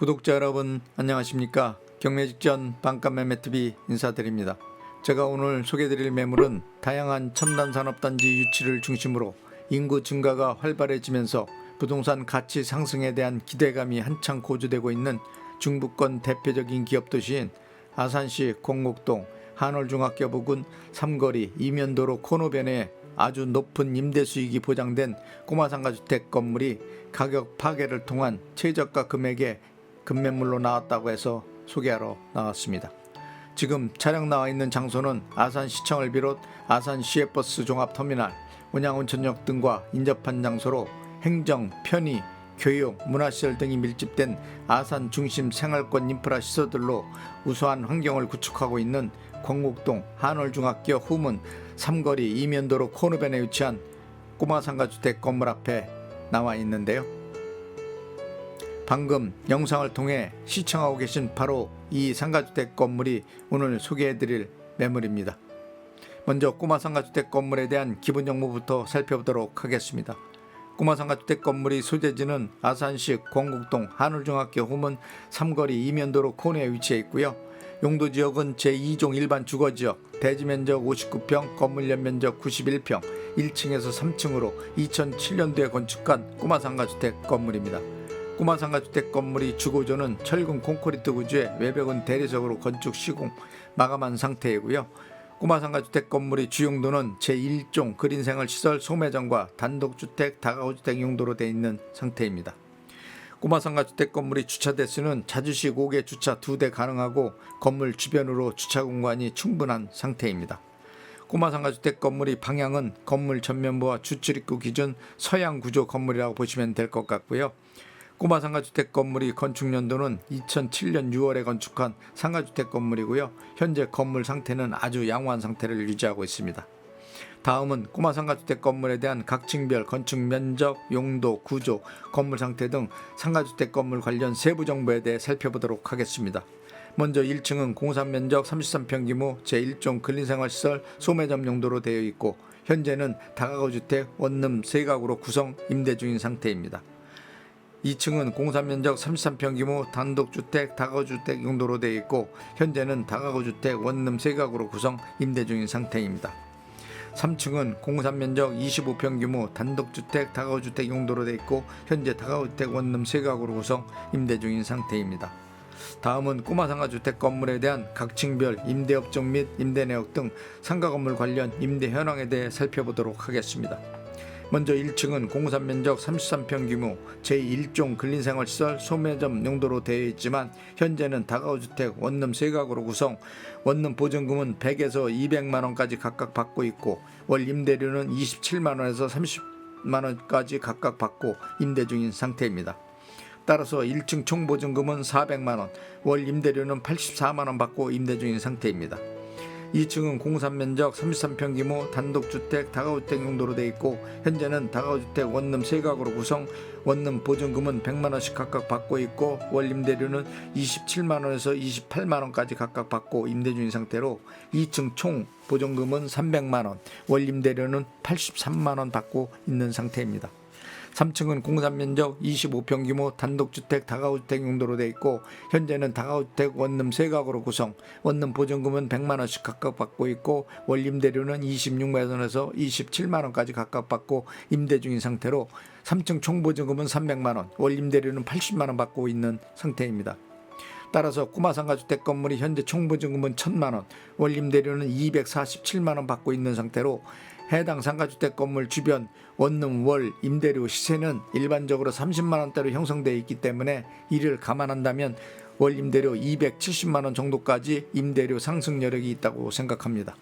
구독자 여러분 안녕하십니까 경매 직전 반값 매매TV 인사드립니다. 제가 오늘 소개드릴 매물은 다양한 첨단 산업단지 유치를 중심으로 인구 증가가 활발해지면서 부동산 가치 상승에 대한 기대감이 한창 고조되고 있는 중부권 대표적인 기업 도시인 아산시 공곡동 한월중학교 부근 삼거리 이면도로 코너변에 아주 높은 임대 수익이 보장된 꼬마 상가주택 건물이 가격 파괴를 통한 최저가 금액에 급매물로 나왔다고 해서 소개하러 나왔습니다. 지금 차량 나와 있는 장소는 아산시청을 비롯 아산 시외버스 종합터미널, 운양온천역 등과 인접한 장소로 행정, 편의, 교육, 문화시설 등이 밀집된 아산 중심 생활권 인프라 시설들로 우수한 환경을 구축하고 있는 광곡동 한월중학교 후문 삼거리 이면도로 코너변에 위치한 꼬마상가주택 건물 앞에 나와 있는데요. 방금 영상을 통해 시청하고 계신 바로 이 상가주택 건물이 오늘 소개해드릴 매물입니다. 먼저 꼬마 상가주택 건물에 대한 기본 정보부터 살펴보도록 하겠습니다. 꼬마 상가주택 건물이 소재지는 아산시 광곡동 한울중학교 후문 삼거리 이면도로 코너에 위치해 있고요. 용도 지역은 제2종 일반 주거 지역, 대지 면적 59평, 건물 연면적 91평, 1층에서 3층으로 2007년도에 건축한 꼬마 상가주택 건물입니다. 꼬마 상가주택 건물이 주거조는 철근 콘크리트 구조에 외벽은 대리석으로 건축 시공 마감한 상태이고요. 꼬마 상가주택 건물의 주용도는 제1종 그린생활 시설 소매점과 단독주택, 다가구주택 용도로 되어 있는 상태입니다. 꼬마 상가주택 건물의 주차 대수는 자주식 5개 주차 2대 가능하고 건물 주변으로 주차 공간이 충분한 상태입니다. 꼬마 상가주택 건물의 방향은 건물 전면부와 주출입구 기준 서양 구조 건물이라고 보시면 될 것 같고요. 꼬마 상가주택 건물이 건축 연도는 2007년 6월에 건축한 상가주택 건물이고요. 현재 건물 상태는 아주 양호한 상태를 유지하고 있습니다. 다음은 꼬마 상가주택 건물에 대한 각 층별 건축 면적, 용도, 구조, 건물 상태 등 상가주택 건물 관련 세부 정보에 대해 살펴보도록 하겠습니다. 먼저 1층은 공산 면적 33평 규모 제1종 근린생활시설 소매점 용도로 되어 있고 현재는 다가구 주택 원룸 세 가구로 구성 임대 중인 상태입니다. 2층은 공사 면적 33평 규모 단독주택, 다가구주택 용도로 되어 있고 현재는 다가구주택 원룸 3가구로 구성 임대 중인 상태입니다. 3층은 공사 면적 25평 규모 단독주택, 다가구주택 용도로 되어 있고 현재 다가구주택 원룸 3가구로 구성 임대 중인 상태입니다. 다음은 꼬마 상가 주택 건물에 대한 각 층별 임대업종 및 임대내역 등 상가 건물 관련 임대 현황에 대해 살펴보도록 하겠습니다. 먼저 1층은 공산 면적 33평 규모 제1종 근린생활시설 소매점 용도로 되어 있지만 현재는 다가구주택 원룸 3가구로 구성 원룸 보증금은 100에서 200만 원까지 각각 받고 있고 월 임대료는 27만 원에서 30만 원까지 각각 받고 임대 중인 상태입니다. 따라서 1층 총 보증금은 400만 원, 월 임대료는 84만 원 받고 임대 중인 상태입니다. 2층은 공산 면적 33평 규모 단독주택, 다가구주택 용도로 되어 있고 현재는 다가구주택 원룸 3가구로 구성 원룸 보증금은 100만 원씩 각각 받고 있고 월 임대료는 27만 원에서 28만 원까지 각각 받고 임대 중인 상태로 2층 총 보증금은 300만 원, 월 임대료는 83만 원 받고 있는 상태입니다. 3층은 공산 면적 25평 규모 단독주택 다가구주택 용도로 되어 있고 현재는 다가구주택 원룸 3가구로 구성 원룸 보증금은 100만 원씩 각각 받고 있고 월 임대료는 26만 원에서 27만 원까지 각각 받고 임대 중인 상태로 3층 총 보증금은 300만 원, 월 임대료는 80만 원 받고 있는 상태입니다. 따라서 꼬마 상가주택 건물이 현재 총 보증금은 1천만 원, 월 임대료는 247만 원 받고 있는 상태로 해당 상가주택 건물 주변 원룸 월 임대료 시세는 일반적으로 30만 원대로 형성되어 있기 때문에 이를 감안한다면 월 임대료 270만 원 정도까지 임대료 상승 여력이 있다고 생각합니다.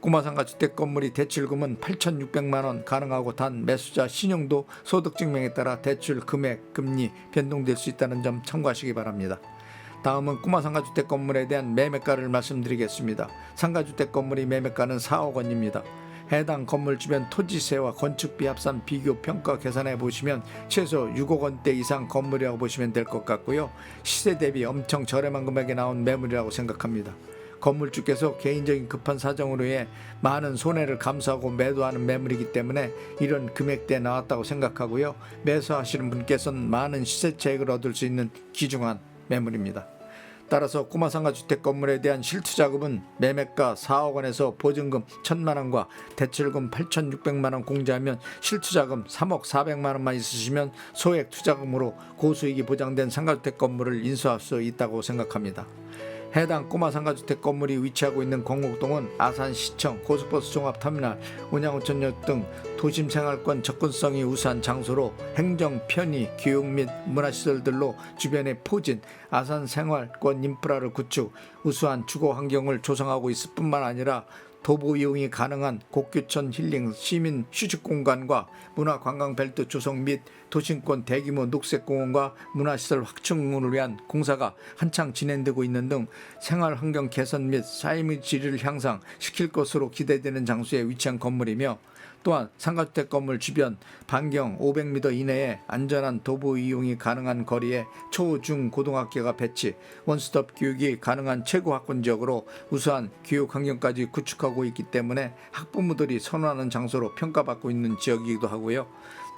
꼬마 상가 주택 건물이 대출금은 8,600만 원 가능하고 단 매수자 신용도 소득증명에 따라 대출 금액, 금리 변동될 수 있다는 점 참고하시기 바랍니다. 다음은 꼬마 상가주택 건물에 대한 매매가를 말씀드리겠습니다. 상가주택 건물의 매매가는 4억 원입니다. 해당 건물 주변 토지세와 건축비 합산 비교 평가 계산해 보시면 최소 6억 원대 이상 건물이라고 보시면 될 것 같고요. 시세 대비 엄청 저렴한 금액에 나온 매물이라고 생각합니다. 건물주께서 개인적인 급한 사정으로 해 많은 손해를 감수하고 매도하는 매물이기 때문에 이런 금액대에 나왔다고 생각하고요. 매수하시는 분께서는 많은 시세 차익을 얻을 수 있는 귀중한 매물입니다. 따라서 꼬마 상가 주택 건물에 대한 실투자금은 매매가 4억 원에서 보증금 1천만 원과 대출금 8,600만 원 공제하면 실투 자금 3억 400만 원만 있으시면 소액 투자금으로 고수익이 보장된 상가주택 건물을 인수할 수 있다고 생각합니다. 해당 꼬마 상가주택 건물이 위치하고 있는 건곡동은 아산시청, 고속버스 종합터미널, 운양운전역 등 도심 생활권 접근성이 우수한 장소로 행정, 편의, 교육 및 문화시설들로 주변의 포진, 아산 생활권 인프라를 구축, 우수한 주거 환경을 조성하고 있을 뿐만 아니라 도보 이용이 가능한 곡교천 힐링 시민 휴식 공간과 문화 관광 벨트 조성 및 도심권 대규모 녹색 공원과 문화시설 확충을 위한 공사가 한창 진행되고 있는 등 생활 환경 개선 및 삶의 질을 향상시킬 것으로 기대되는 장소에 위치한 건물이며 또한 상가주택 건물 주변 반경 500m 이내에 안전한 도보 이용이 가능한 거리에 초, 중, 고등학교가 배치, 원스톱 교육이 가능한 최고 학군 지역으로 우수한 교육 환경까지 구축하고 있기 때문에 학부모들이 선호하는 장소로 평가받고 있는 지역이기도 하고요.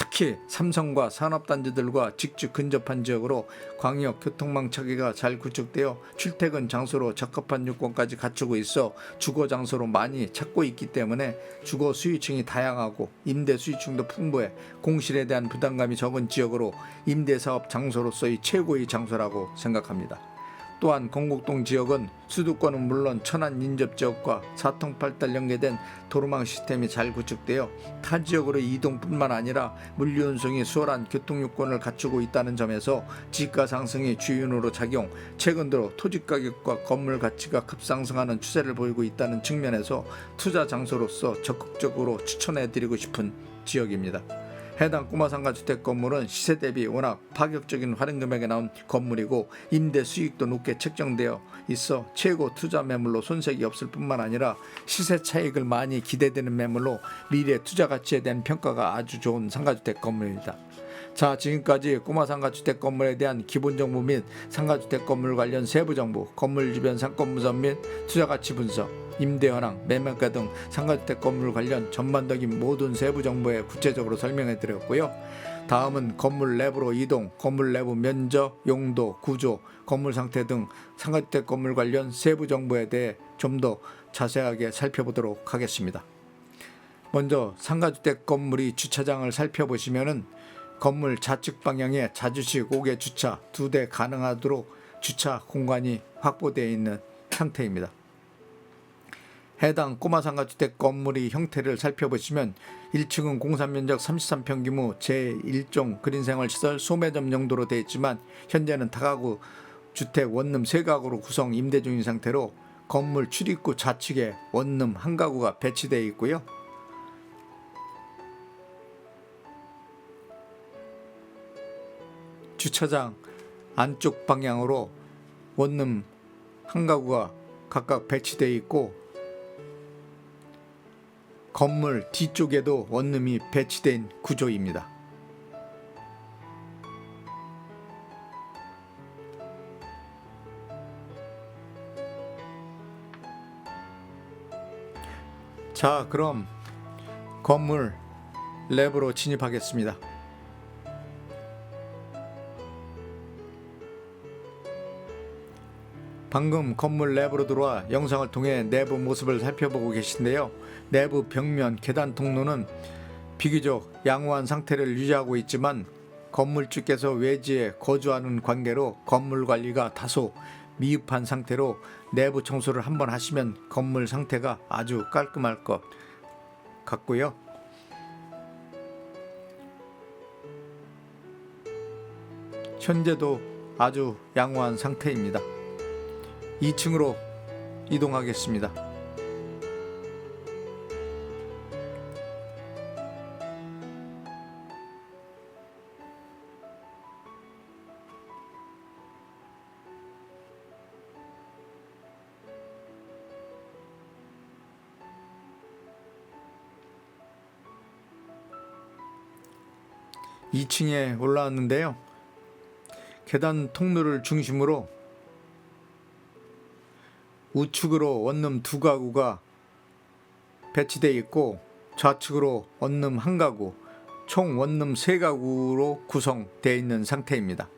특히 삼성과 산업단지들과 직접 근접한 지역으로 광역 교통망 체계가 잘 구축되어 출퇴근 장소로 적합한 요건까지 갖추고 있어 주거 장소로 많이 찾고 있기 때문에 주거 수요층이 다양하고 임대 수요층도 풍부해 공실에 대한 부담감이 적은 지역으로 임대 사업 장소로서의 최고의 장소라고 생각합니다. 또한 건곡동 지역은 수도권은 물론 천안 인접 지역과 사통팔달 연계된 도로망 시스템이 잘 구축되어 타 지역으로 이동뿐만 아니라 물류 운송이 수월한 교통 요건을 갖추고 있다는 점에서 지가 상승이 주요인으로 작용, 최근 들어 토지 가격과 건물 가치가 급상승하는 추세를 보이고 있다는 측면에서 투자 장소로서 적극적으로 추천해 드리고 싶은 지역입니다. 해당 꼬마상가 주택 건물은 시세 대비 워낙 파격적인 할인 금액에 나온 건물이고 임대 수익도 높게 책정되어 있어 최고 투자 매물로 손색이 없을 뿐만 아니라 시세 차익을 많이 기대되는 매물로 미래 투자 가치에 대한 평가가 아주 좋은 상가주택 건물입니다. 자 지금까지 꼬마 상가주택 건물에 대한 기본 정보 및 상가주택 건물 관련 세부 정보, 건물 주변 상권 분석 및 투자 가치 분석, 임대 현황, 매매가 등 상가주택 건물 관련 전반적인 모든 세부 정보에 구체적으로 설명해 드렸고요. 다음은 건물 내부로 이동, 건물 내부 면적, 용도, 구조, 건물 상태 등 상가주택 건물 관련 세부 정보에 대해 좀 더 자세하게 살펴보도록 하겠습니다. 먼저 상가주택 건물이 주차장을 살펴보시면은 건물 좌측 방향에 자주식 5개 주차 두대 가능하도록 주차 공간이 확보되어 있는 상태입니다. 해당 꼬마 상가 주택 건물의 형태를 살펴보시면 1층은 공산 면적 33평 규모 제1종 그린생활시설 소매점 용도로 되어 있지만 현재는 다가구 주택 원룸 세 가구로 구성 임대 중인 상태로 건물 출입구 좌측에 원룸 한 가구가 배치되어 있고요. 주차장 안쪽 방향으로 원룸 한 가구가 각각 배치되어 있고 건물 뒤쪽에도 원룸이 배치된 구조입니다. 자, 그럼 건물 랩으로 진입하겠습니다. 방금 건물 내부로 들어와 영상을 통해 내부 모습을 살펴보고 계신데요. 내부 벽면 계단 통로는 비교적 양호한 상태를 유지하고 있지만 건물주께서 외지에 거주하는 관계로 건물 관리가 다소 미흡한 상태로 내부 청소를 한번 하시면 건물 상태가 아주 깔끔할 것 같고요. 현재도 아주 양호한 상태입니다. 2층으로 이동하겠습니다. 이층에 올라왔는데요. 계단 통로를 중심으로 우측으로 원룸 두 가구가 배치되어 있고 좌측으로 원룸 한 가구, 총 원룸 세 가구로 구성되어 있는 상태입니다.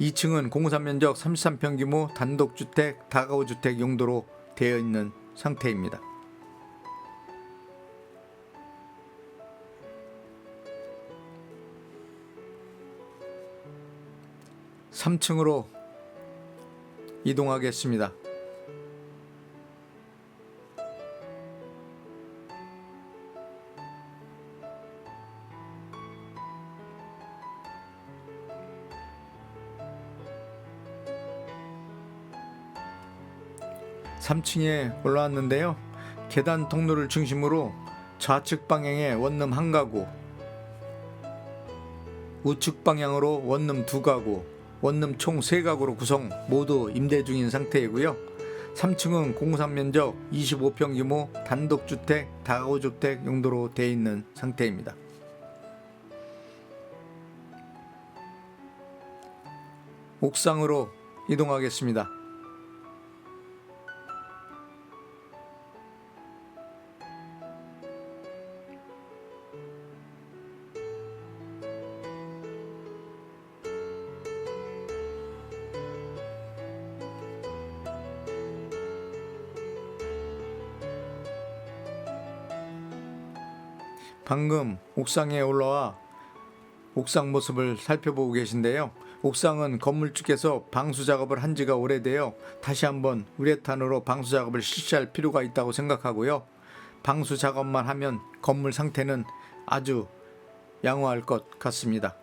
2층은 공사 면적 33평 규모 단독주택, 다가구주택 용도로 되어 있는 상태입니다. 3층으로 이동하겠습니다. 삼층에 올라왔는데요. 계단 통로를 중심으로 좌측 방향에 원룸 한 가구, 우측 방향으로 원룸 두 가구, 원룸 총 세 가구로 구성 모두 임대 중인 상태이고요. 3층은 공산 면적 25평 규모 단독주택, 다가구주택 용도로 되어 있는 상태입니다. 옥상으로 이동하겠습니다. 방금 옥상에 올라와 옥상 모습을 살펴보고 계신데요. 옥상은 건물주께서 방수 작업을 한 지가 오래되어 다시 한번 우레탄으로 방수 작업을 실시할 필요가 있다고 생각하고요. 방수 작업만 하면 건물 상태는 아주 양호할 것 같습니다.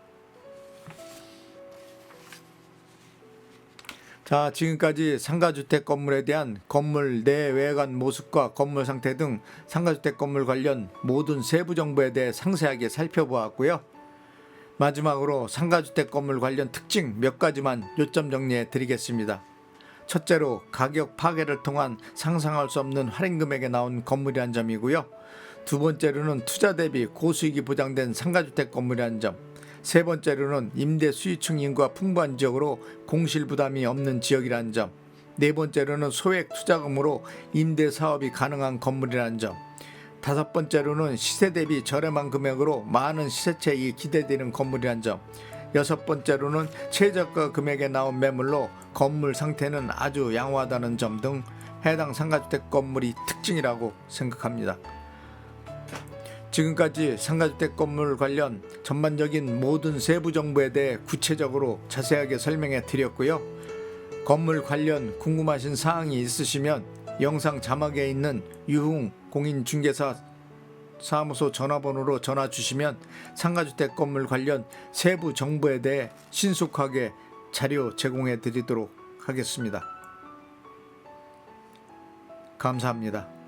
자, 지금까지 상가주택 건물에 대한 건물 내 외관 모습과 건물 상태 등 상가주택 건물 관련 모든 세부 정보에 대해 상세하게 살펴보았고요. 마지막으로 상가주택 건물 관련 특징 몇 가지만 요점 정리해 드리겠습니다. 첫째로 가격 파괴를 통한 상상할 수 없는 할인 금액에 나온 건물이란 점이고요. 두 번째로는 투자 대비 고수익이 보장된 상가주택 건물이란 점. 세 번째로는 임대 수익층 인구가 풍부한 지역으로 공실 부담이 없는 지역이라는 점. 네 번째로는 소액 투자금으로 임대 사업이 가능한 건물이라는 점. 다섯 번째로는 시세 대비 저렴한 금액으로 많은 시세차익이 기대되는 건물이라는 점. 여섯 번째로는 최저가 금액에 나온 매물로 건물 상태는 아주 양호하다는 점 등 해당 상가주택 건물이 특징이라고 생각합니다. 지금까지 상가주택 건물 관련 전반적인 모든 세부 정보에 대해 구체적으로 자세하게 설명해 드렸고요. 건물 관련 궁금하신 사항이 있으시면 영상 자막에 있는 유흥 공인중개사 사무소 전화번호로 전화 주시면 상가주택 건물 관련 세부 정보에 대해 신속하게 자료 제공해 드리도록 하겠습니다. 감사합니다.